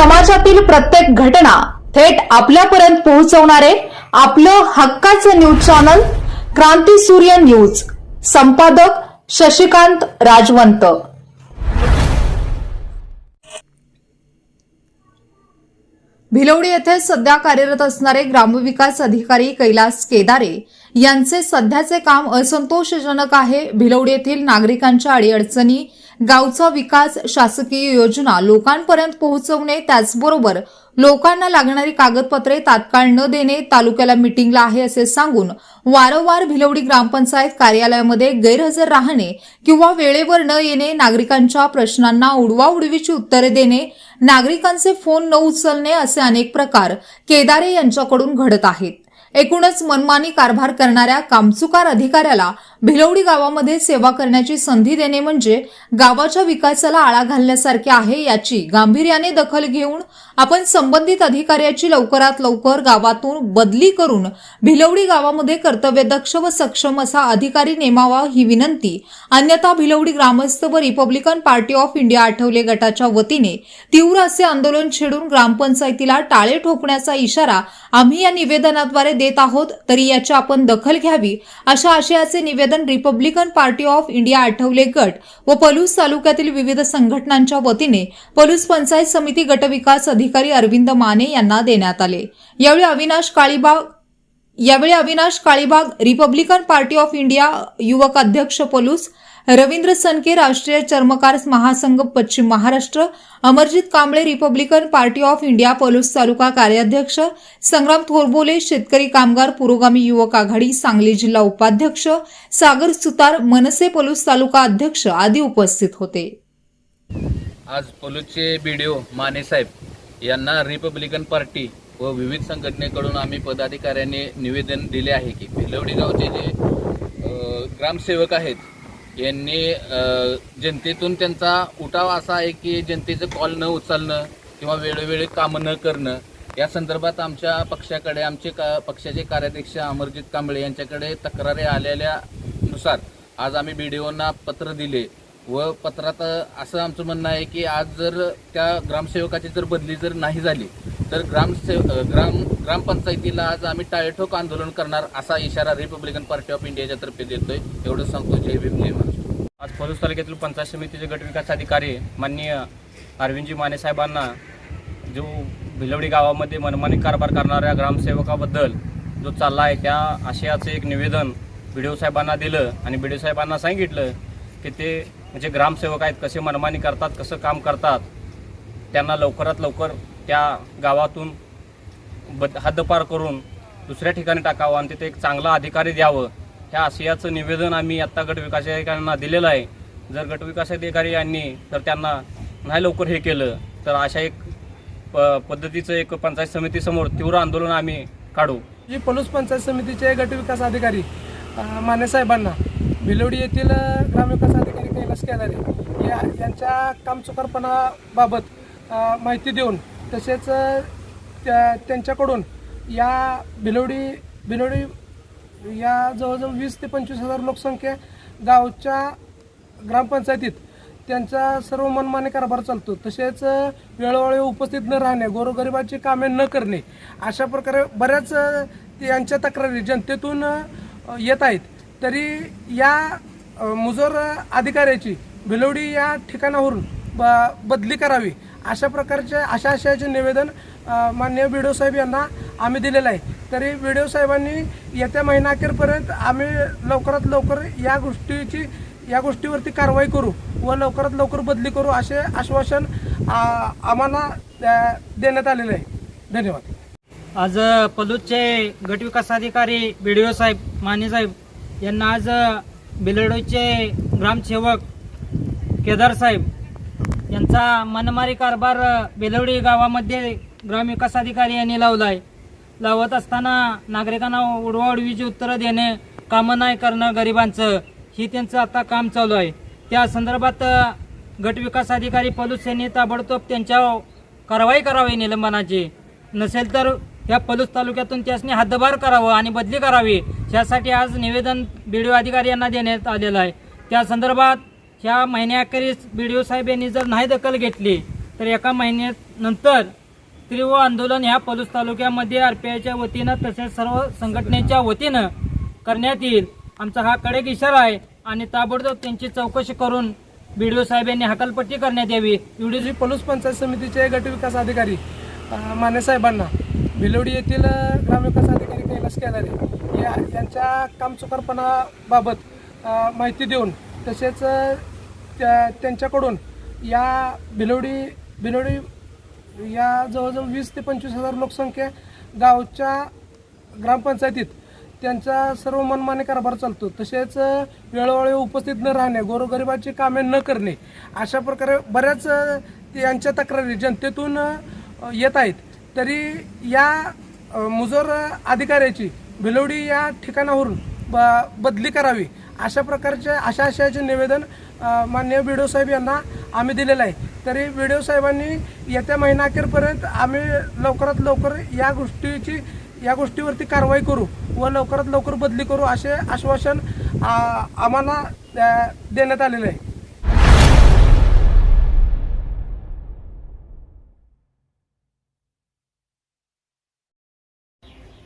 समाजातील प्रत्येक घटना थेट आपल्यापर्यंत पोहोचवणारे आपलं हक्काचं न्यूज चॅनल क्रांती सूर्य न्यूज संपादक शशिकांत राजवंत. भिलवडी येथे सध्या कार्यरत असणारे ग्रामविकास अधिकारी कैलास केदारे यांचे सध्याचे काम असंतोषजनक आहे. भिलवडी येथील नागरिकांच्या अडीअडचणी गावचा विकास शासकीय योजना लोकांपर्यंत पोहोचवणे त्याचबरोबर लोकांना लागणारी कागदपत्रे तात्काळ न देणे तालुक्याला मिटिंगला आहे असे सांगून वारंवार भिलवडी ग्रामपंचायत कार्यालयामध्ये गैरहजर राहणे किंवा वेळेवर न येणे नागरिकांच्या प्रश्नांना उडवाउडवीची उत्तरे देणे नागरिकांचे फोन न उचलणे असे अनेक प्रकार केदारे यांच्याकडून घडत आहेत. एकूणच मनमानी कारभार करणाऱ्या कामचुकार अधिकाऱ्याला भिलवडी गावामध्ये सेवा करण्याची संधी देणे म्हणजे गावाच्या विकासाला आळा घालण्यासारखे आहे याची गांभीर्याने दखल घेऊन आपण संबंधित अधिकाऱ्याची लवकरात लवकर गावातून बदली करून भिलवडी गावामध्ये कर्तव्यदक्ष व सक्षम असा अधिकारी नेमावा ही विनंती. अन्यथा भिलवडी ग्रामस्थ व Republican Party of India Athawale गटाच्या वतीने तीव्र असे आंदोलन छेडून ग्रामपंचायतीला टाळे ठोकण्याचा इशारा आम्ही या निवेदनाद्वारे देत आहोत तरी याची आपण दखल घ्यावी अशा आशयाचे निवेदन Republican Party of India Athawale गट व पलूस तालुक्यातील विविध संघटनांच्या वतीने पलूस पंचायत समिती गटविकास अधिकारी अरविंद माने यांना देण्यात आले. यावेळी अविनाश काळीबाग यावेळी Avinash Kalibag Republican Party of India युवक अध्यक्ष पलूस रवींद्र सनके राष्ट्रीय चर्मकार महासंघ पश्चिम Maharashtra Amarjit Kamble Republican Party of India Palus तालुका कार्याध्यक्ष संग्राम थोरबोले शेतकरी कामगार पुरोगामी युवक आघाडी सांगली जिल्हा उपाध्यक्ष सागर सुतार मनसे पलूस तालुका अध्यक्ष आदी उपस्थित होते. आज पोलूसचे बीडीओ माने साहेब यांना रिपब्लिकन पार्टी व विविध संघटनेकडून आम्ही पदाधिकाऱ्यांनी निवेदन दिले आहे की भिलवडी गावचे जे ग्रामसेवक आहेत यांनी जनतेतून त्यांचा उठाव असा आहे की जनतेचं कॉल न उचलणं किंवा वेळोवेळी कामं न करणं या संदर्भात आमच्या पक्षाकडे आमचे का पक्षाचे कार्याध्यक्ष अमरजित कांबळे यांच्याकडे तक्रारी आलेल्यानुसार आज आम्ही बी डी ओना पत्र दिले. व पत्रात असं आमचं म्हणणं आहे की आज जर त्या ग्रामसेवकाची जर बदली जर नाही झाली तर ग्रामसेव ग्राम ग्रामपंचायतीला आज आम्ही टाळेठोक आंदोलन करणार असा इशारा रिपब्लिकन पार्टी ऑफ इंडियाच्या तर्फे देतोय. एवढं सांगतो. जय भीम जय महाराष्ट्र. आज पलूस तालुक्यातील पंचायत समितीचे गटविकास अधिकारी माननीय अरविंदजी माने साहेबांना जो भिलवडी गावामध्ये मनमानी कारभार करणाऱ्या ग्रामसेवकाबद्दल जो चालला आहे त्या आशयाचं एक निवेदन बी साहेबांना दिलं आणि बी साहेबांना सांगितलं की ते म्हणजे ग्रामसेवक आहेत कसे मनमानी करतात कसं काम करतात त्यांना लवकरात लवकर त्या गावातून बद हद्दपार करून दुसऱ्या ठिकाणी टाकावं आणि तिथे एक चांगला अधिकारी द्यावं. ह्या आशयाचं निवेदन आम्ही आत्ता गटविकास अधिकाऱ्यांना दिलेलं आहे. जर गटविकास अधिकारी यांनी तर त्यांना नाही लवकर हे केलं तर अशा एक प पद्धतीचं एक पंचायत समितीसमोर तीव्र आंदोलन आम्ही काढू. जी पलूस पंचायत समितीचे गटविकास अधिकारी मानेसाहेबांना साहेबांना भिलवडी येथील ग्रामविकास अधिकारी कैलास केदारे या यांच्या कामचुकारपणाबाबत माहिती देऊन तसेच त्या त्यांच्याकडून या भिलोडी भिलोडी या जवळजवळ वीस ते पंचवीस हजार लोकसंख्या गावच्या ग्रामपंचायतीत त्यांचा सर्व मनमाने कारभार चालतो. तसेच वेळोवेळी उपस्थित न राहणे गोरगरिबाची कामे न करणे अशा प्रकारे बऱ्याच यांच्या तक्रारी जनतेतून येत आहेत. तरी या मुजोर अधिकाऱ्याची भिलवडी या ठिकाणावरून ब बदली करावी अशा प्रकारचे अशा आशयाचे निवेदन अ, माननीय बी साहेब यांना आम्ही दिलेलं आहे. तरी बी साहेबांनी येत्या महिनाअखेरपर्यंत आम्ही लवकरात लवकर या गोष्टीची या गोष्टीवरती कारवाई करू व लवकरात लवकर बदली करू असे आश्वासन आम्हाला देण्यात आलेलं आहे. धन्यवाद. आज पलूसचे गटविकास अधिकारी बी डी ओ साहेब माने साहेब यांना आज बिलडोचे ग्रामसेवक केदारसाहेब यांचा मनमारी कारभार बेलवडी गावामध्ये ग्रामविकास अधिकारी यांनी लावला आहे लावत असताना नागरिकांना उडवाउडवीची उत्तरं देणे कामं नाही करणं गरिबांचं ही त्यांचं आता काम चालू आहे. त्या संदर्भात गटविकास अधिकारी पलूस यांनी ताबडतोब त्यांच्या कारवाई करावी निलंबनाची. नसेल तर या पलूस तालुक्यातून त्यासनी हद्दबार करावं आणि बदली करावी यासाठी आज निवेदन बी अधिकारी यांना देण्यात आलेलं आहे. त्या संदर्भात ह्या महिन्याखेरीस बी साहेब यांनी जर नाही दखल घेतली तर एका महिन्यानंतर तीव्र आंदोलन ह्या पलूस तालुक्यामध्ये आर पी आयच्या वतीनं तसेच सर्व संघटनेच्या वतीनं करण्यात येईल. आमचा हा कडक इशारा आहे आणि ताबडतोब त्यांची चौकशी करून बीडीओ साहेब यांनी हकालपट्टी करण्यात यावी. एवढी जी पलूस पंचायत समितीचे गटविकास अधिकारी अ, माने साहेबांना भिलवडी येथील ग्रामविकास अधिकारी कैलास केदारे या यांच्या कामचुकारपणाबाबत माहिती देऊन तसेच त्या त्यांच्याकडून या भिलवडी भिलवडी या जवळजवळ वीस ते पंचवीस हजार लोकसंख्या गावच्या ग्रामपंचायतीत त्यांचा सर्व मनमाने कारभार चालतो. तसेच वेळोवेळी उपस्थित न राहणे गोरगरिबाची कामे न करणे अशा प्रकारे बऱ्याच यांच्या तक्रारी जनतेतून येत आहेत. तरी या मुजोर अधिकाऱ्याची भिलवडी या ठिकाणावरून ब बदली करावी. अशा प्रकारचे अशा आशयाचे निवेदन मान्य माननीय बी साहेब यांना आम्ही दिलेलं आहे. तरी बी साहेबांनी येत्या महिनाअखेरपर्यंत आम्ही लवकरात लवकर या गोष्टीची या गोष्टीवरती कारवाई करू व लवकरात लवकर बदली करू असे आश्वासन आम्हाला देण्यात आलेलं आहे.